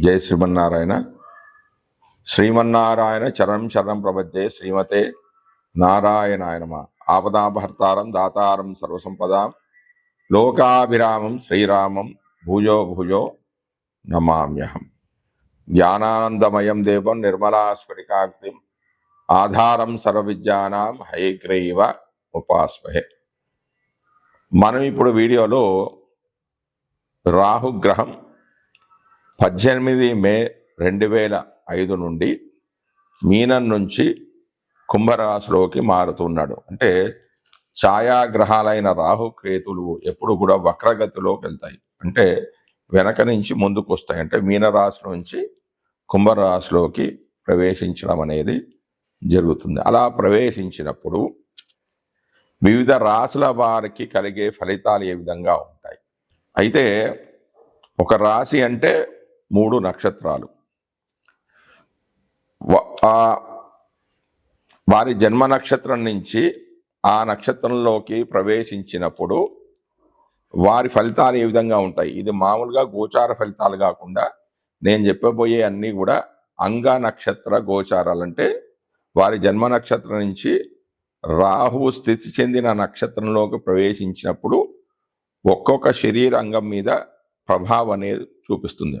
జయ శ్రీమన్నారాయణ. శ్రీమన్నారాయణ చరణం శరణం ప్రపద్యే శ్రీమతే నారాయణాయనమ. ఆపదాభర్తారం దాతారం సర్వసంపదాం. లోకాభిరామం శ్రీరామం భూజో భూజో నమామ్యహం. జ్ఞానానందమయం దేవం నిర్మలాస్ఫటికాగ్నిం. ఆధారం సర్వవిద్యానాం హైగ్రీవ ఉపాస్మహే. మనం ఇప్పుడు వీడియోలో రాహుగ్రహం పద్దెనిమిది మే రెండు వేల ఐదు నుండి మీనం నుంచి కుంభరాశిలోకి మారుతున్నాడు. అంటే ఛాయాగ్రహాలైన రాహు కేతులు ఎప్పుడు కూడా వక్రగతిలోకి వెళ్తాయి. అంటే వెనక నుంచి ముందుకు వస్తాయి అంటే మీనరాశి నుంచి కుంభరాశిలోకి ప్రవేశించడం అనేది జరుగుతుంది. అలా ప్రవేశించినప్పుడు వివిధ రాశుల వారికి కలిగే ఫలితాలు ఏ విధంగా ఉంటాయి? అయితే ఒక రాశి అంటే మూడు నక్షత్రాలు. వారి జన్మ నక్షత్రం నుంచి ఆ నక్షత్రంలోకి ప్రవేశించినప్పుడు వారి ఫలితాలు ఏ విధంగా ఉంటాయి? ఇది మామూలుగా గోచార ఫలితాలు కాకుండా నేను చెప్పబోయే అన్నీ కూడా అంగ నక్షత్ర గోచారాలు. అంటే వారి జన్మ నక్షత్రం నుంచి రాహువు స్థితి చెందిన నక్షత్రంలోకి ప్రవేశించినప్పుడు ఒక్కొక్క శరీర అంగం మీద ప్రభావం అనేది చూపిస్తుంది.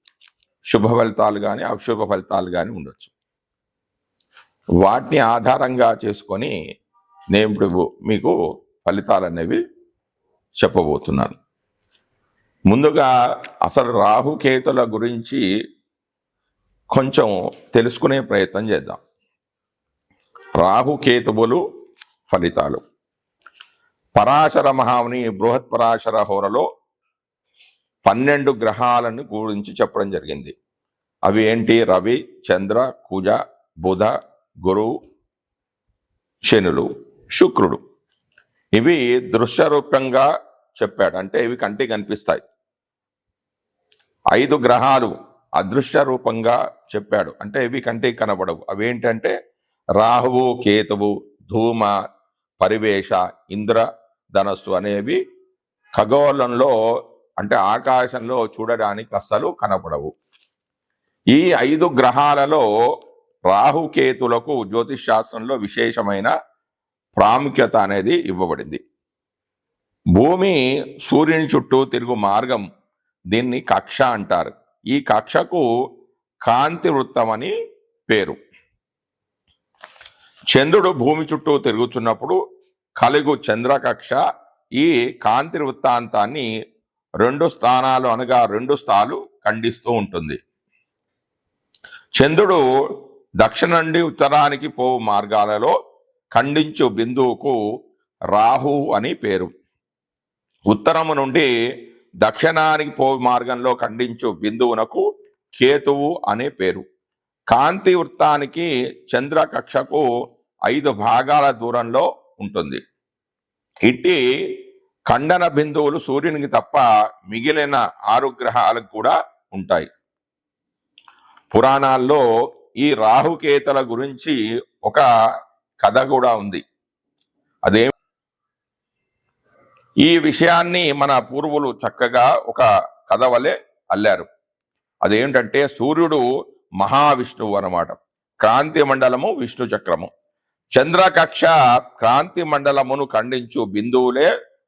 శుభ ఫలితాలు కానీ అశుభ ఫలితాలు కానీ ఉండొచ్చు. వాటిని ఆధారంగా చేసుకొని నేను ఇప్పుడు మీకు ఫలితాలు అనేవి చెప్పబోతున్నాను. ముందుగా అసలు రాహుకేతుల గురించి కొంచెం తెలుసుకునే ప్రయత్నం చేద్దాం. రాహుకేతువులు ఫలితాలు. పరాశర మహాముని బృహత్ పరాశర హోరలో పన్నెండు గ్రహాలను గురించి చెప్పడం జరిగింది. అవి ఏంటి? రవి చంద్ర కుజ బుధ గురు శనులు శుక్రుడు. ఇవి దృశ్య రూపంగా చెప్పాడు. అంటే ఇవి కంటికి కనిపిస్తాయి. ఐదు గ్రహాలు అదృశ్య రూపంగా చెప్పాడు. అంటే ఇవి కంటికి కనబడవు. అవి ఏంటంటే రాహువు కేతువు ధూమ పరివేష ఇంద్ర ధనస్సు అనేవి ఖగోళంలో అంటే ఆకాశంలో చూడడానికి అస్సలు కనపడవు. ఈ ఐదు గ్రహాలలో రాహుకేతులకు జ్యోతిష్ శాస్త్రంలో విశేషమైన ప్రాముఖ్యత అనేది ఇవ్వబడింది. భూమి సూర్యుని చుట్టూ తిరుగు మార్గం దీన్ని కక్ష అంటారు. ఈ కక్షకు కాంతి వృత్తం అని పేరు. చంద్రుడు భూమి చుట్టూ తిరుగుతున్నప్పుడు కలుగు చంద్రకక్ష ఈ కాంతి వృత్తాంతాన్ని రెండు స్థానాలు అనగా రెండు స్థాలు ఖండిస్తూ ఉంటుంది. చంద్రుడు దక్షిణ నుండి ఉత్తరానికి పోవు మార్గాలలో ఖండించు బిందువుకు రాహు అని పేరు. ఉత్తరము నుండి దక్షిణానికి పోవు మార్గంలో ఖండించు బిందువునకు కేతువు అనే పేరు. కాంతి వృత్తానికి చంద్ర కక్షకు ఐదు భాగాల దూరంలో ఉంటుంది. ఇట్టి ఖండన బిందువులు సూర్యునికి తప్ప మిగిలిన ఆరు గ్రహాలకు కూడా ఉంటాయి. పురాణాల్లో ఈ రాహుకేతల గురించి ఒక కథ కూడా ఉంది. అదే ఈ విషయాన్ని మన పూర్వులు చక్కగా ఒక కథ వలె అల్లారు. అదేంటంటే సూర్యుడు మహావిష్ణువు అనమాట క్రాంతి మండలము విష్ణు చక్రము. చంద్రకక్ష క్రాంతి మండలమును ఖండించు బిందువులే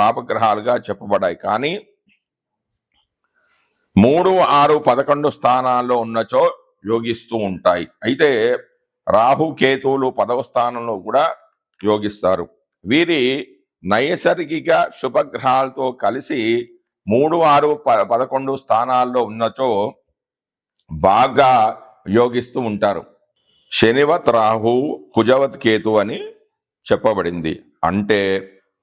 పాపగ్రహాలుగా చెప్పబడాయి కానీ మూడు ఆరు పదకొండు స్థానాల్లో ఉన్నచో యోగిస్తూ ఉంటాయి. అయితే రాహు కేతువులు పదవ స్థానంలో కూడా యోగిస్తారు. వీరి నైసర్గిక శుభగ్రహాలతో కలిసి మూడు ఆరు ప- పదకొండు స్థానాల్లో ఉన్నచో బాగా యోగిస్తూ ఉంటారు. శనివత్ రాహు కుజవత్ కేతు అని చెప్పబడింది. అంటే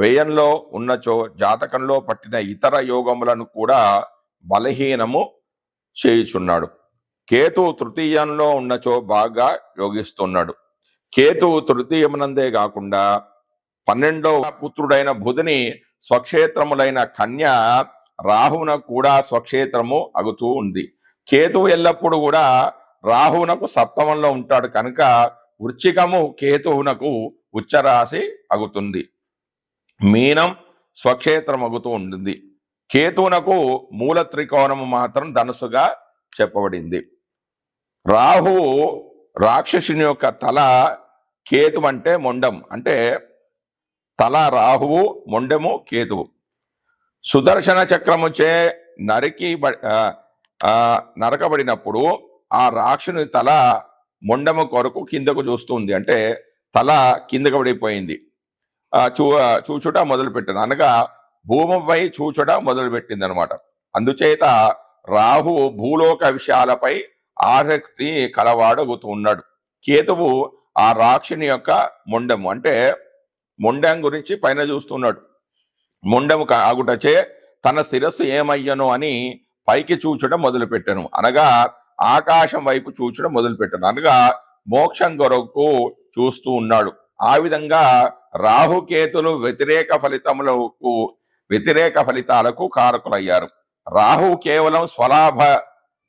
వ్యయంలో ఉన్నచో జాతకంలో పట్టిన ఇతర యోగములను కూడా బలహీనము చేయుచున్నాడు. కేతు తృతీయంలో ఉన్నచో బాగా యోగిస్తున్నాడు. కేతు తృతీయమునందే కాకుండా పన్నెండవ పుత్రుడైన బుధుని స్వక్షేత్రములైన కన్య రాహువున కూడా స్వక్షేత్రము అగుతూ ఉంది. కేతువు ఎల్లప్పుడూ కూడా రాహువునకు సప్తమంలో ఉంటాడు కనుక వృచ్చికము కేతువునకు ఉచ్చరాశి అగుతుంది. మీనం స్వక్షేత్రమగుతూ ఉంటుంది. కేతువునకు మూల త్రికోణము మాత్రం ధనుసుగా చెప్పబడింది. రాహువు రాక్షసుని యొక్క తల కేతు అంటే మొండం. అంటే తల రాహువు మొండెము కేతువు. సుదర్శన చక్రముచే నరికి బ- నరకబడినప్పుడు ఆ రాక్షుని తల మొండము కొరకు కిందకు చూస్తుంది అంటే తల కిందకు పడిపోయింది. చూ చూచుట మొదలుపెట్టాను అనగా భూమిపై చూచుట మొదలుపెట్టింది అనమాట అందుచేత రాహు భూలోక విషయాలపై ఆసక్తి కలవాడగుతూ ఉన్నాడు కేతువు ఆ రాక్షుని యొక్క మొండము. అంటే మొండం గురించి పైన చూస్తున్నాడు. మొండము ఆగుటచే తన శిరస్సు ఏమయ్యను అని పైకి చూచడం మొదలుపెట్టాను. అనగా ఆకాశం వైపు చూచడం మొదలుపెట్టాను. అనగా మోక్షం కొరకు చూస్తూ ఉన్నాడు. ఆ విధంగా రాహుకేతులు వ్యతిరేక ఫలితములకు వ్యతిరేక ఫలితాలకు కారకులయ్యారు. రాహు కేవలం స్వలాభ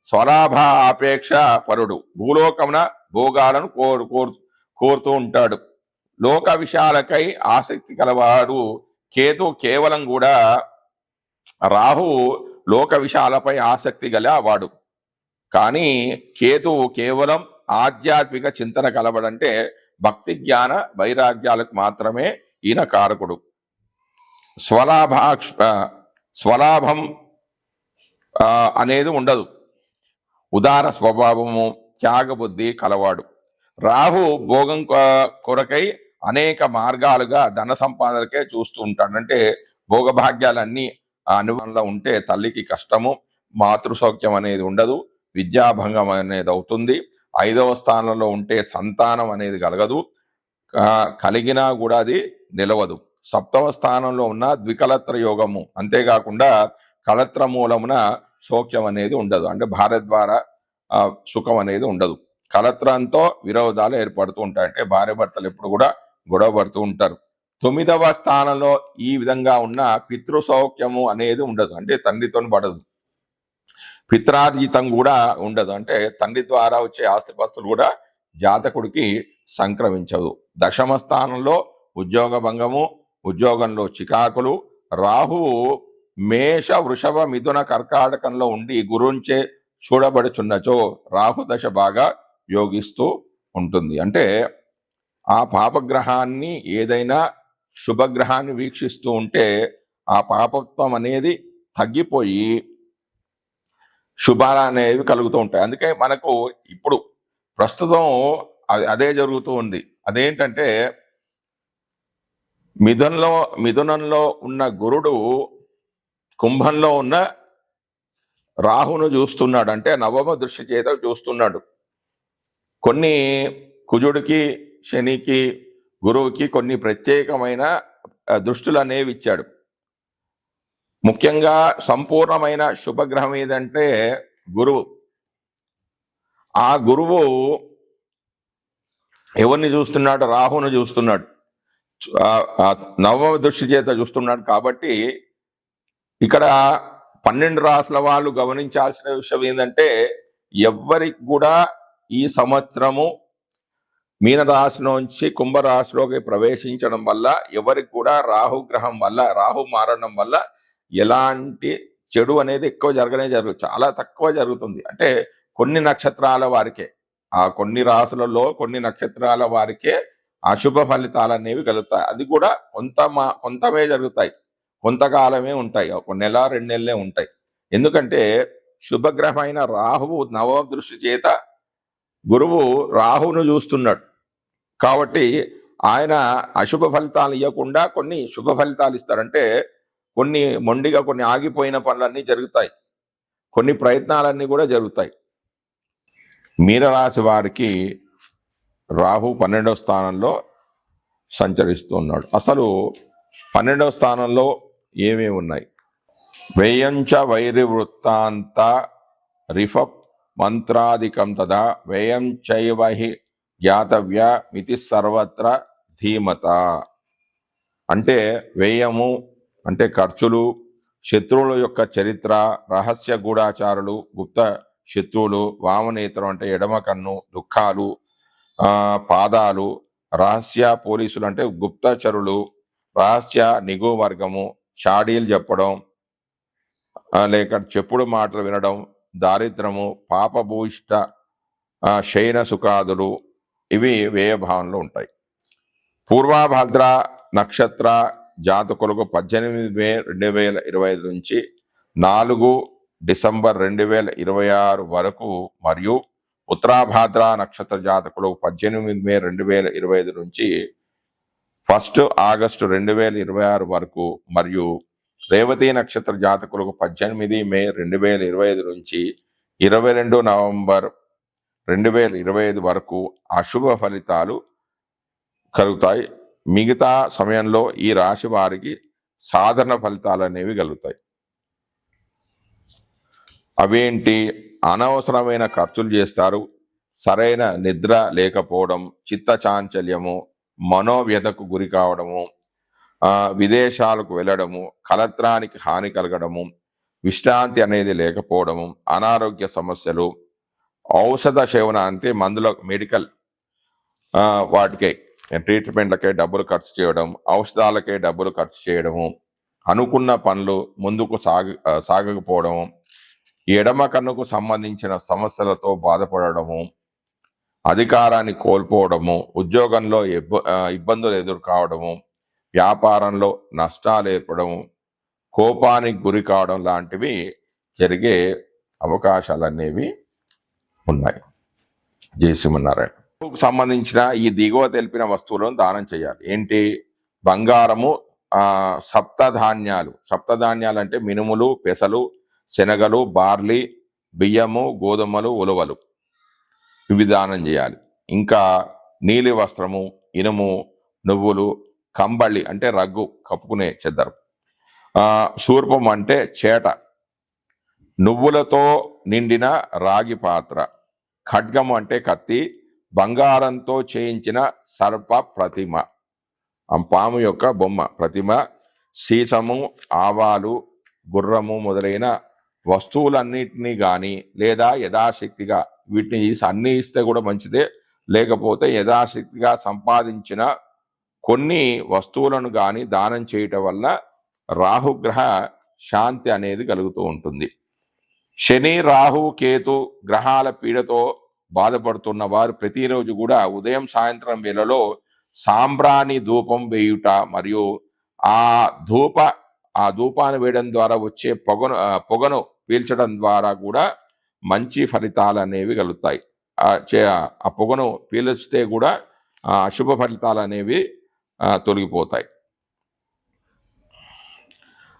స్వలాభ ఆపేక్ష పరుడు. భూలోకమున భోగాలను కోరు కోరు కోరుతూ ఉంటాడు. లోక విషయాలకై ఆసక్తి కలవాడు కేతు కేవలం కూడా రాహు లోక విషయాలపై ఆసక్తి గల వాడు. కానీ కేతు కేవలం ఆధ్యాత్మిక చింతన కలవడంటే భక్తి జ్ఞాన వైరాగ్యాలకు మాత్రమే ఈయన కారకుడు. స్వలాభాక్ష స్వలాభం అనేది ఉండదు. ఉదార స్వభావము త్యాగబుద్ధి కలవాడు. రాహు భోగం కొరకై అనేక మార్గాలుగా ధన సంపాదనకే చూస్తూ ఉంటాడు. అంటే భోగభాగ్యాలన్నీ ఆ అనుభవంలో ఉంటే తల్లికి కష్టము మాతృసౌఖ్యం అనేది ఉండదు విద్యాభంగం అనేది అవుతుంది. ఐదవ స్థానంలో ఉంటే సంతానం అనేది కలగదు. కలిగినా కూడా అది నిలవదు. సప్తవ స్థానంలో ఉన్న ద్వికలత్ర యోగము అంతేకాకుండా కలత్ర మూలమున సౌఖ్యం అనేది ఉండదు. అంటే భార్య ద్వారా సుఖం అనేది ఉండదు. కలత్రంతో విరోధాలు ఏర్పడుతూ ఉంటాయి. అంటే భార్య భర్తలు ఎప్పుడు కూడా గొడవ పడుతూ ఉంటారు. తొమ్మిదవ స్థానంలో ఈ విధంగా ఉన్న పితృ సౌఖ్యము అనేది ఉండదు. అంటే తండ్రితో పడదు. పిత్రార్జితం కూడా ఉండదు. అంటే తండ్రి ద్వారా వచ్చే ఆస్తిపాస్తులు కూడా జాతకుడికి సంక్రమించదు. దశమ స్థానంలో ఉద్యోగ భంగము ఉద్యోగంలో చికాకులు రాహువు మేష వృషభ మిథున కర్కాటకంలో ఉండి గురుంచే చూడబడుచున్నచో రాహు దశ బాగా యోగిస్తూ ఉంటుంది. అంటే ఆ పాపగ్రహాన్ని ఏదైనా శుభగ్రహాన్ని వీక్షిస్తూ ఉంటే ఆ పాపత్వం అనేది తగ్గిపోయి శుభాలు అనేవి కలుగుతూ ఉంటాయి. అందుకే మనకు ఇప్పుడు ప్రస్తుతం అ- అదే జరుగుతూ ఉంది. అదేంటంటే మిథునంలో మిథునంలో ఉన్న గురుడు కుంభంలో ఉన్న రాహును చూస్తున్నాడు. అంటే నవమ దృష్టి చేత చూస్తున్నాడు. కొన్ని కుజుడికి శనికి గురువుకి కొన్ని ప్రత్యేకమైన దృష్టిలు దృష్టులు అనేవి ఇచ్చాడు. ముఖ్యంగా సంపూర్ణమైన శుభగ్రహం ఏదంటే గురువు. ఆ గురువు ఎవరిని చూస్తున్నాడు? రాహును చూస్తున్నాడు. నవమ దృష్టి చేత చూస్తున్నాడు కాబట్టి ఇక్కడ పన్నెండు రాసుల వాళ్ళు గమనించాల్సిన విషయం ఏంటంటే ఎవ్వరికి కూడా ఈ సంవత్సరము మీనరాశి నుంచి కుంభరాశిలోకి ప్రవేశించడం వల్ల ఎవరికి కూడా రాహు గ్రహం వల్ల రాహు మారడం వల్ల ఎలాంటి చెడు అనేది ఎక్కువ జరగనే జరుగు చాలా తక్కువ జరుగుతుంది. అంటే కొన్ని నక్షత్రాల వారికే ఆ కొన్ని రాసులలో కొన్ని నక్షత్రాల వారికే అశుభ ఫలితాలు అనేవి కలుగుతాయి. అది కూడా కొంత మా కొంతమే జరుగుతాయి. కొంతకాలమే ఉంటాయి. ఒక నెల రెండు నెలలే ఉంటాయి. ఎందుకంటే శుభగ్రహమైన రాహువు నవ దృష్టి చేత గురువు రాహువును చూస్తున్నాడు. కాబట్టి ఆయన అశుభ ఫలితాలు ఇవ్వకుండా కొన్ని శుభ ఫలితాలు ఇస్తారంటే కొన్ని మొండిగా కొన్ని ఆగిపోయిన పనులన్నీ జరుగుతాయి. కొన్ని ప్రయత్నాలన్నీ కూడా జరుగుతాయి. మీనరాశి వారికి రాహు పన్నెండవ స్థానంలో సంచరిస్తున్నాడు. అసలు పన్నెండవ స్థానంలో ఏమేమి ఉన్నాయి? వ్యయంచ వైరి వృత్తాంత రిఫ మంత్రాధికం తదా వ్యయం చైవహి జ్ఞాతవ్య మితి సర్వత్ర ధీమత. అంటే వ్యయము అంటే ఖర్చులు శత్రువుల యొక్క చరిత్ర రహస్య గూఢాచారులు గుప్త శత్రువులు వామనేత్రం అంటే ఎడమ కన్ను దుఃఖాలు పాదాలు రహస్య పోలీసులు అంటే గుప్తచరులు రహస్య నిఘు వర్గము షాడీలు చెప్పడం లేక చెప్పుడు మాటలు వినడం దారిద్రము పాపభూయిష్ట శయన సుఖాదులు ఇవి వ్యయభావంలో ఉంటాయి. పూర్వభద్ర నక్షత్ర జాతకులకు పద్దెనిమిది మే రెండు వేల ఇరవై ఐదు నుంచి నాలుగు డిసెంబర్ రెండు వేల ఇరవై ఆరు వరకు మరియు ఉత్తరాభాద్ర నక్షత్ర జాతకులకు పద్దెనిమిది మే రెండు వేల ఇరవై ఐదు నుంచి ఫస్ట్ ఆగస్టు రెండు వేల ఇరవై ఆరు వరకు మరియు రేవతి నక్షత్ర జాతకులకు పద్దెనిమిది మే రెండు వేల ఇరవై ఐదు నుంచి ఇరవై రెండు నవంబర్ రెండు వేల ఇరవై ఐదు వరకు అశుభ ఫలితాలు కలుగుతాయి. మిగతా సమయంలో ఈ రాశి వారికి సాధారణ ఫలితాలు అనేవి కలుగుతాయి. అవేంటి? అనవసరమైన ఖర్చులు చేస్తారు. సరైన నిద్ర లేకపోవడం చిత్త చాంచల్యము మనోవ్యధకు గురి కావడము విదేశాలకు వెళ్ళడము కలత్రానికి హాని కలగడము విశ్రాంతి అనేది లేకపోవడము అనారోగ్య సమస్యలు ఔషధ సేవన అంటే మందుల మెడికల్ వాటికే. ట్రీట్మెంట్లకే డబ్బులు ఖర్చు చేయడం ఔషధాలకే డబ్బులు ఖర్చు చేయడము అనుకున్న పనులు ముందుకు సాగ సాగకపోవడం సాగకపోవడము ఎడమ కన్నుకు సంబంధించిన సమస్యలతో బాధపడడము అధికారాన్ని కోల్పోవడము ఉద్యోగంలో ఇబ్బ- ఇబ్బందులు ఎదుర్కోవడము వ్యాపారంలో నష్టాలు ఏర్పడము కోపానికి గురి కావడం లాంటివి జరిగే అవకాశాలు అనేవి ఉన్నాయి. జై సంబంధించిన ఈ దిగువ తెలిపిన వస్తువులను దానం చేయాలి. ఏంటి? బంగారము సప్తధాన్యాలు సప్తధాన్యాలు. అంటే మినుములు పెసలు శనగలు బార్లీ బియ్యము గోధుమలు ఉలవలు. ఇవి దానం చేయాలి. ఇంకా నీలి వస్త్రము ఇనుము నువ్వులు కంబళి అంటే రగ్గు కప్పుకునే చెద్దరు. శూర్పం అంటే చేట. నువ్వులతో నిండిన రాగి పాత్ర. ఖడ్గము అంటే కత్తి. బంగారంతో చేయించిన సర్ప ప్రతిమ. ఆ పాము యొక్క బొమ్మ ప్రతిమ సీసము ఆవాలు గుర్రము మొదలైన వస్తువులన్నిటినీ కానీ లేదా యథాశక్తిగా వీటిని అన్ని ఇస్తే కూడా మంచిదే. లేకపోతే యథాశక్తిగా సంపాదించిన కొన్ని వస్తువులను కానీ దానం చేయటం వల్ల రాహుగ్రహ శాంతి అనేది కలుగుతూ ఉంటుంది. శని రాహు కేతు గ్రహాల పీడతో బాధపడుతున్న వారు ప్రతిరోజు కూడా ఉదయం సాయంత్రం వేళలో సాంబ్రాణి ధూపం వేయుట మరియు ఆ ధూప ఆ ధూపాన్ని వేయడం ద్వారా వచ్చే పొగను పొగను పీల్చడం ద్వారా కూడా మంచి ఫలితాలు అనేవి కలుగుతాయి. ఆ పొగను పీల్చితే కూడా ఆ అశుభ ఫలితాలు అనేవి తొలగిపోతాయి.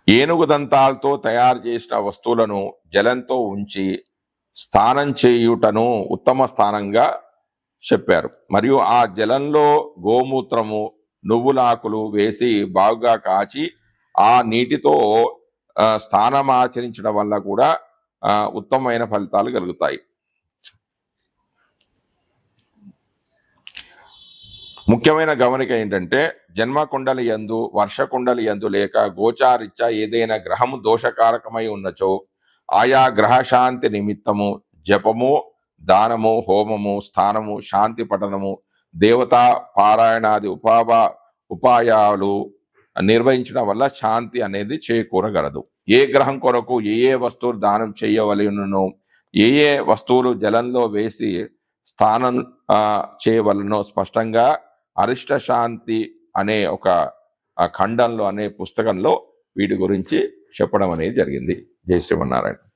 ఏనుగు దంతాలతో తయారు చేసిన వస్తువులను జలంతో ఉంచి స్నానం చేయుటను ఉత్తమ స్థానంగా చెప్పారు. మరియు ఆ జలంలో గోమూత్రము నువ్వులాకులు వేసి బాగుగా కాచి ఆ నీటితో స్నానం ఆచరించడం వల్ల కూడా ఉత్తమమైన ఫలితాలు కలుగుతాయి. ముఖ్యమైన గమనిక ఏంటంటే జన్మ కుండలి యందు వర్ష కుండలి యందు లేక గోచారిచ్చ ఏదైనా గ్రహము దోషకారకమై ఉన్నచో ఆయా గ్రహ శాంతి నిమిత్తము జపము దానము హోమము స్థానము శాంతి పఠనము దేవతా పారాయణాది ఉపాభా ఉపాయాలు నిర్వహించడం వల్ల శాంతి అనేది చేకూరగలదు. ఏ గ్రహం కొరకు ఏ ఏ వస్తువులు దానం చేయవలనో ఏ ఏ వస్తువులు జలంలో వేసి స్థానం చేయవలనో స్పష్టంగా అరిష్ట శాంతి అనే ఒక ఖండంలో అనే పుస్తకంలో వీటి గురించి చెప్పడం అనేది జరిగింది. జై శ్రీమన్నారాయణ.